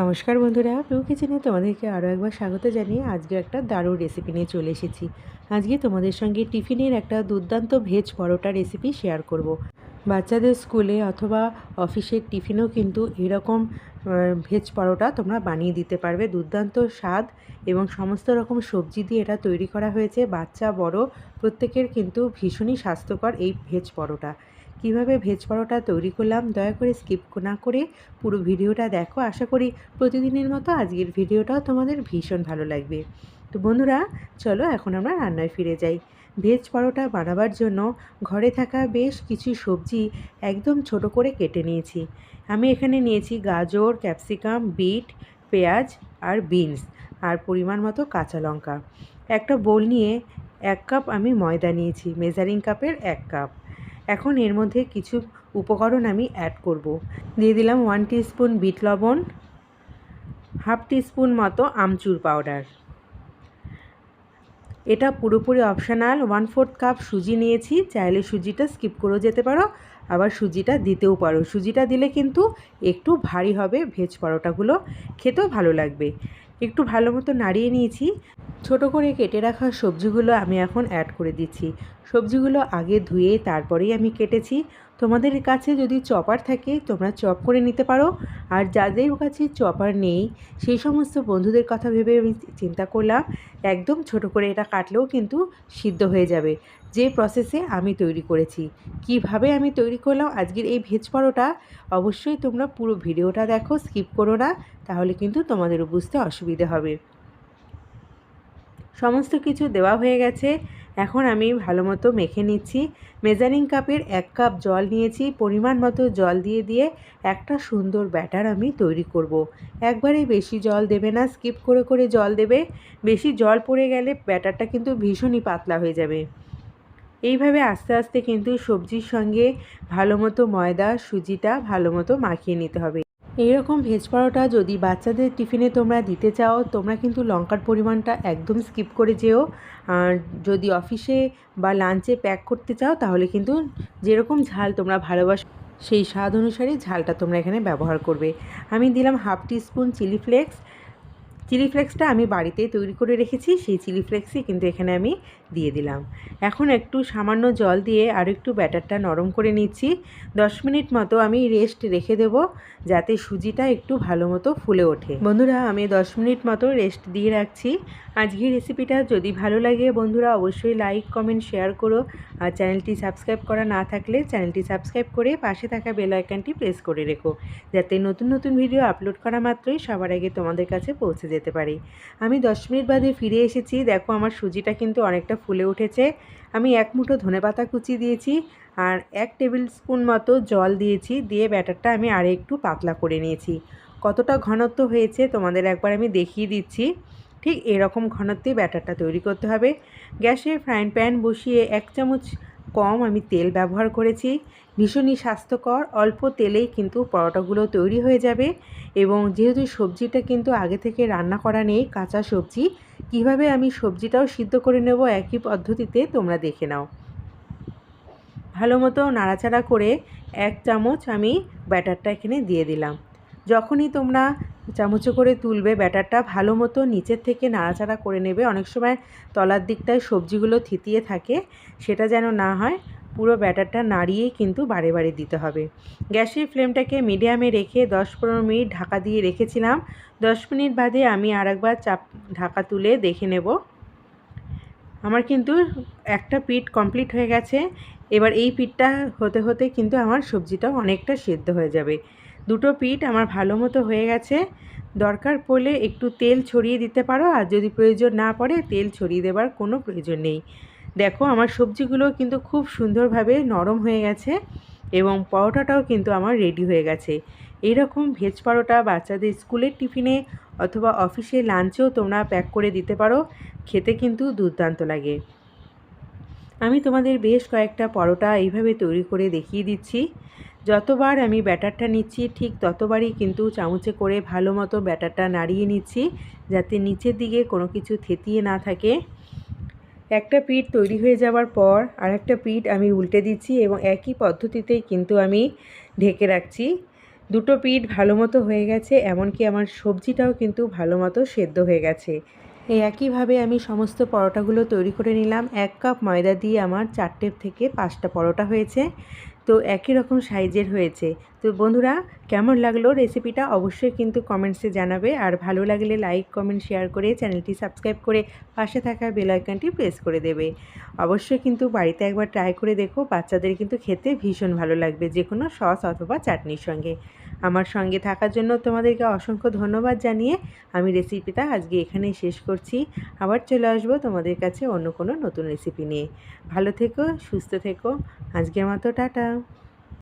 নমস্কার বন্ধুরা প্রিয় কিচেনে তোমাদেরকে আরও একবার স্বাগত জানিয়ে আজকে একটা দারুণ রেসিপি নিয়ে চলে এসেছি। আজকে তোমাদের সঙ্গে টিফিনের একটা দুর্দান্ত ভেজ পরোটা রেসিপি শেয়ার করব। বাচ্চাদের স্কুলে অথবা অফিসের টিফিনেও কিন্তু এরকম ভেজ পরোটা তোমরা বানিয়ে দিতে পারবে। দুর্দান্ত স্বাদ এবং সমস্ত রকম সবজি দিয়ে এটা তৈরি করা হয়েছে। বাচ্চা, বড়, প্রত্যেকের কিন্তু ভীষণই স্বাস্থ্যকর এই ভেজ পরোটা। কীভাবে ভেজ পরোটা তৈরি করলাম, দয়া করে স্কিপ না করে পুরো ভিডিওটা দেখো। আশা করি প্রতিদিনের মতো আজকের ভিডিওটাও তোমাদের ভীষণ ভালো লাগবে। তো বন্ধুরা, চলো এখন আমরা রান্নায় ফিরে যাই। ভেজ পরোটা বানাবার জন্য ঘরে থাকা বেশ কিছু সবজি একদম ছোট করে কেটে নিয়েছি। আমি এখানে নিয়েছি গাজর, ক্যাপসিকাম, বিট, পেঁয়াজ আর বিনস আর পরিমাণ মতো কাঁচা লঙ্কা। একটা বোল নিয়ে এক কাপ আমি ময়দা নিয়েছি মেজারিং কাপের এক কাপ। এখন এর মধ্যে কিছু উপকরণ আমি অ্যাড করব। দিয়ে দিলাম ওয়ান স্পুন বিট লবণ হাফ স্পুন মতো আমচুর পাউডার এটা পুরোপুরি অপশানাল ওয়ান ফোর্থ কাপ সুজি নিয়েছি, চাইলে সুজিটা স্কিপ করেও যেতে পারো আবার সুজিটা দিতেও পারো। সুজিটা দিলে কিন্তু একটু ভারী হবে ভেজ পরোটাগুলো। খেতেও ভালো লাগবে। একটু ভালো মতো নাড়িয়ে নিয়েছি। ছোট করে কেটে রাখা সবজিগুলো আমি এখন অ্যাড করে দিচ্ছি। সবজিগুলো আগে ধুয়ে তারপরেই আমি কেটেছি। তোমাদের কাছে যদি চপার থাকে, তোমরা চপ করে নিতে পারো। আর যাদের কাছে চপার নেই, সেই সমস্ত বন্ধুদের কথা ভেবে আমি চিন্তা করলাম, একদম ছোট করে এটা কাটলেও কিন্তু সিদ্ধ হয়ে যাবে। যে প্রসেসে আমি তৈরি করেছি। কীভাবে আমি তৈরি করলাম আজকের এই ভেজ পরোটা, অবশ্যই তোমরা পুরো ভিডিওটা দেখো স্কিপ করো না, তাহলে কিন্তু তোমাদেরও বুঝতে অসুবিধে হবে। সমস্ত কিছু দেওয়া হয়ে গেছে। এখন আমি ভালো মতো মেখে নিচ্ছি। মেজারিং কাপের এক কাপ জল নিয়েছি, পরিমাণ মতো জল দিয়ে দিয়ে একটা সুন্দর ব্যাটার আমি তৈরি করব। একবারে বেশি জল দেবে না স্কিপ করে করে জল দেবে। বেশি জল পড়ে গেলে ব্যাটারটা কিন্তু ভীষণই পাতলা হয়ে যাবে। এইভাবে আস্তে আস্তে কিন্তু সবজির সঙ্গে ভালো মতো ময়দা, সুজিটা ভালো মতো মাখিয়ে নিতে হবে। এইরকম ভেজ পরোটা যদি বাচ্চাদের টিফিনে তোমরা দিতে চাও, তোমরা কিন্তু লঙ্কার পরিমাণটা একদম স্কিপ করে যেও। আর যদি অফিসে বা লাঞ্চে প্যাক করতে চাও, তাহলে কিন্তু যেরকম ঝাল তোমরা ভালোবাসো, সেই স্বাদ অনুসারে ঝালটা তোমরা এখানে ব্যবহার করবে। আমি দিলাম half teaspoon chilli flakes. Chilli ফ্লেক্সটা আমি বাড়িতেই তৈরি করে রেখেছি, সেই চিলি ফ্লেক্সই কিন্তু এখানে আমি দিয়ে দিলাম। এখন একটু সামান্য জল দিয়ে আর একটু ব্যাটারটা নরম করে নিচ্ছি। দশ মিনিট মতো আমি রেস্ট রেখে দেব যাতে সুজিটা একটু ভালো মতো ফুলে ওঠে। বন্ধুরা, আমি দশ মিনিট মতো রেস্ট দিয়ে রাখছি। আজকের রেসিপিটা যদি ভালো লাগে বন্ধুরা, অবশ্যই লাইক, কমেন্ট, শেয়ার করো। আর চ্যানেলটি সাবস্ক্রাইব করা না থাকলে চ্যানেলটি সাবস্ক্রাইব করে পাশে থাকা বেল আইকনটি প্রেস করে রেখো, যাতে নতুন নতুন ভিডিও আপলোড করা মাত্রই সবার আগে তোমাদের কাছে পৌঁছে যেতে পারে। আমি দশ মিনিট বাদে ফিরে এসেছি। দেখো, আমার সুজিটা কিন্তু অনেকটা ফুলে উঠেছে। আমি এক মুঠো ধনেপাতা কুচি দিয়েছি আর এক টেবিল স্পুন মতো জল দিয়েছি। দিয়ে ব্যাটারটা আমি আরে একটু পাতলা করে নিয়েছি। কতটা ঘনত্ব হয়েছে তোমাদের একবার আমি দেখিয়ে দিচ্ছি। ঠিক এরকম ঘনত্বে ব্যাটারটা তৈরি করতে হবে। গ্যাসে ফ্রাইং প্যান বসিয়ে এক চামচ কম আমি তেল ব্যবহার করেছি। ভীষণই স্বাস্থ্যকর, অল্প তেলেই কিন্তু পরোটাগুলো তৈরি হয়ে যাবে। এবং যেহেতু সবজিটা কিন্তু আগে থেকে রান্না করা নেই, কাঁচা সবজি কীভাবে আমি সবজিটাও সিদ্ধ করে নেব একই পদ্ধতিতে তোমরা দেখে নাও। ভালো মতো নাড়াচাড়া করে এক চামচ আমি ব্যাটারটা এখানে দিয়ে দিলাম। যখনই তোমরা চামচে করে তুলবে ব্যাটারটা, ভালো মতো নিচের থেকে নাড়াচাড়া করে নেবে। অনেক সময় তলার দিকটায় সবজিগুলো থিতিয়ে থাকে, সেটা যেন না হয়। পুরো ব্যাটারটা নাড়িয়েই কিন্তু বারে বারে দিতে হবে। গ্যাসের ফ্লেমটাকে মিডিয়ামে রেখে দশ পনেরো মিনিট ঢাকা দিয়ে রেখেছিলাম। দশ মিনিট বাদে আমি আর একবার চাপ ঢাকা তুলে দেখে নেব। আমার কিন্তু একটা পিঠ কমপ্লিট হয়ে গেছে। এবার এই পিঠটা হতে হতে কিন্তু আমার সবজিটা অনেকটা সেদ্ধ হয়ে যাবে। দুটো পিঠ আমার ভালো মতো হয়ে গেছে। দরকার পড়লে একটু তেল ছড়িয়ে দিতে পারো, আর যদি প্রয়োজন না পড়ে তেল ছড়িয়ে দেবার কোনো প্রয়োজন নেই। দেখো, আমার সবজিগুলো কিন্তু খুব সুন্দরভাবে নরম হয়ে গেছে এবং পরোটাটাও কিন্তু আমার রেডি হয়ে গেছে। এইরকম ভেজ পরোটা বাচ্চাদের স্কুলের টিফিনে অথবা অফিসে লাঞ্চেও তোমরা প্যাক করে দিতে পারো, খেতে কিন্তু দুর্দান্ত লাগে। আমি তোমাদের বেশ কয়েকটা পরোটা এইভাবে তৈরি করে দেখিয়ে দিচ্ছি। যতবার আমি ব্যাটারটা নিচ্ছি, ঠিক ততবারই কিন্তু চামচে করে ভালো মতো ব্যাটারটা নাড়িয়ে নিচ্ছি, যাতে নিচের দিকে কোনো কিছু থেতিয়ে না থাকে। একটা পিঠ তৈরি হয়ে যাওয়ার পর আর একটা পিঠ আমি উল্টে দিচ্ছি এবং একই পদ্ধতিতে কিন্তু আমি ঢেকে রাখছি। দুটো পিঠ ভালো মতো হয়ে গেছে, এমনকি আমার সবজিটাও কিন্তু ভালো মতো সেদ্ধ হয়ে গেছে। এই একইভাবে আমি সমস্ত পরোটাগুলো তৈরি করে নিলাম। এক কাপ ময়দা দিয়ে আমার চারটে থেকে পাঁচটা পরোটা হয়েছে। তো একই রকম সাইজের হয়েছে। তো বন্ধুরা, কেমন লাগল রেসিপিটা অবশ্যই কিন্তু কমেন্টসে জানাবে। আর ভালো লাগলে লাইক কমেন্ট শেয়ার করে চ্যানেলটি সাবস্ক্রাইব করে পাশে থাকা বেল আইকনটি প্রেস করে দেবে। অবশ্যই কিন্তু বাড়িতে একবার ট্রাই করে দেখো, বাচ্চাদের কিন্তু খেতে ভীষণ ভালো লাগবে যে কোনো সস অথবা চাটনির সঙ্গে। আমার সঙ্গে থাকার জন্য তোমাদেরকে অসংখ্য ধন্যবাদ জানিয়ে আমি রেসিপিটা আজকে এখানেই শেষ করছি। আবার চলে আসব তোমাদের কাছে অন্য কোনো নতুন রেসিপি নিয়ে। ভালো থেকো, সুস্থ থেকো। আজকের মতো, টাটা। Tchau!